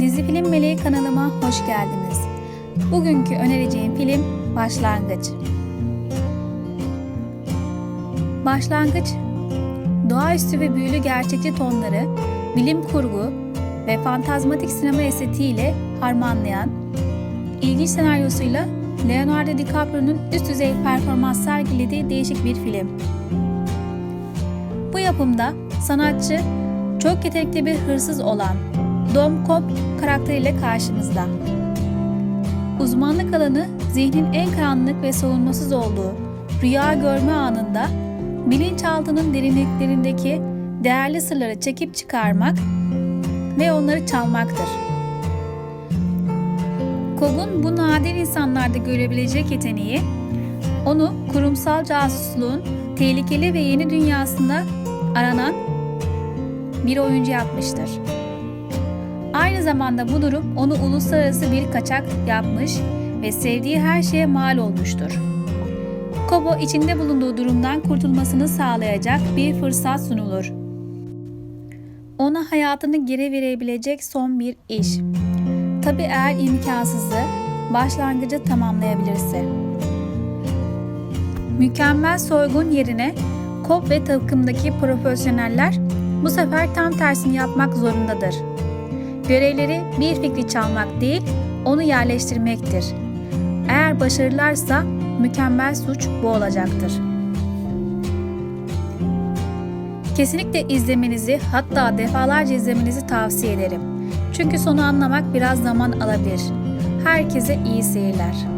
Dizi Film Meleği kanalıma hoş geldiniz. Bugünkü önereceğim film Başlangıç. Başlangıç, doğaüstü ve büyülü gerçekçi tonları, bilim kurgu ve fantazmatik sinema estetiğiyle harmanlayan, ilginç senaryosuyla Leonardo DiCaprio'nun üst düzey performans sergilediği değişik bir film. Bu yapımda sanatçı çok yetenekli bir hırsız olan Dom Cobb karakteriyle karşımızda. Uzmanlık alanı zihnin en karanlık ve savunmasız olduğu rüya görme anında bilinçaltının derinliklerindeki değerli sırları çekip çıkarmak ve onları çalmaktır. Cobb'un bu nadir insanlarda görebilecek yeteneği onu kurumsal casusluğun tehlikeli ve yeni dünyasında aranan bir oyuncu yapmıştır. Zamanda bu durum onu uluslararası bir kaçak yapmış ve sevdiği her şeye mal olmuştur. Kobo içinde bulunduğu durumdan kurtulmasını sağlayacak bir fırsat sunulur. Ona hayatını geri verebilecek son bir iş. Tabi eğer imkansızı başlangıcı tamamlayabilirse. Mükemmel soygun yerine Cobb ve takımdaki profesyoneller bu sefer tam tersini yapmak zorundadır. Görevleri bir fikri çalmak değil, onu yerleştirmektir. Eğer başarırlarsa mükemmel suç bu olacaktır. Kesinlikle izlemenizi hatta defalarca izlemenizi tavsiye ederim. Çünkü sonu anlamak biraz zaman alabilir. Herkese iyi seyirler.